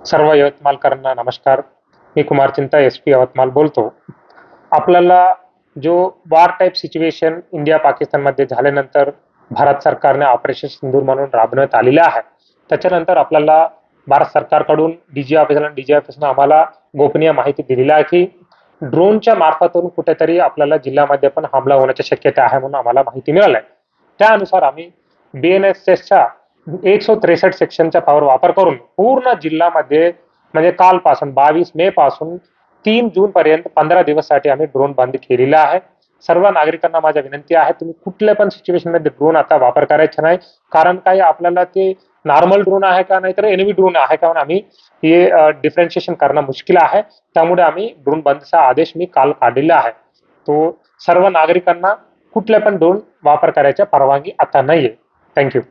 सर्व यवतमालकरांना नमस्कार. मी कुमार चिंता एस पी यवतमाल बोलतो. आपल्याला जो वार टाईप सिच्युएशन इंडिया पाकिस्तानमध्ये झाल्यानंतर भारत सरकारने ऑपरेशन सिंदूर म्हणून राबवण्यात आलेलं आहे. त्याच्यानंतर आपल्याला भारत सरकारकडून D G office D G ऑफिसनं आम्हाला गोपनीय माहिती दिलेली आहे की ड्रोनच्या मार्फतून कुठेतरी आपल्याला जिल्ह्यामध्ये पण हमला होण्याची शक्यता आहे म्हणून आम्हाला माहिती मिळाली आहे त्यानुसार आम्ही बी एन एस एसच्या एकशे त्रेसष्ट सेक्शनचा पॉवर वापर करून पूर्ण जिल्ह्यामध्ये म्हणजे कालपासून बावीस मे पासून तीन जून पर्यंत पंधरा दिवससाठी आम्ही ड्रोन बंद केलेला आहे. सर्व नागरिकांना माझ्या विनंती आहे तुम्ही कुठल्या पण सिच्युएशनमध्ये ड्रोन आता वापर करायचा नाही. कारण काय आपल्याला ते नॉर्मल ड्रोन आहे का नाहीतर एनिमी ड्रोन आहे का म्हणून आम्ही हे डिफरेन्शिएशन करणं मुश्किल आहे. त्यामुळे आम्ही ड्रोन बंदचा आदेश मी काल काढलेला आहे. तो सर्व नागरिकांना कुठल्या पण ड्रोन वापर करायची परवानगी आता नाहीये. थँक्यू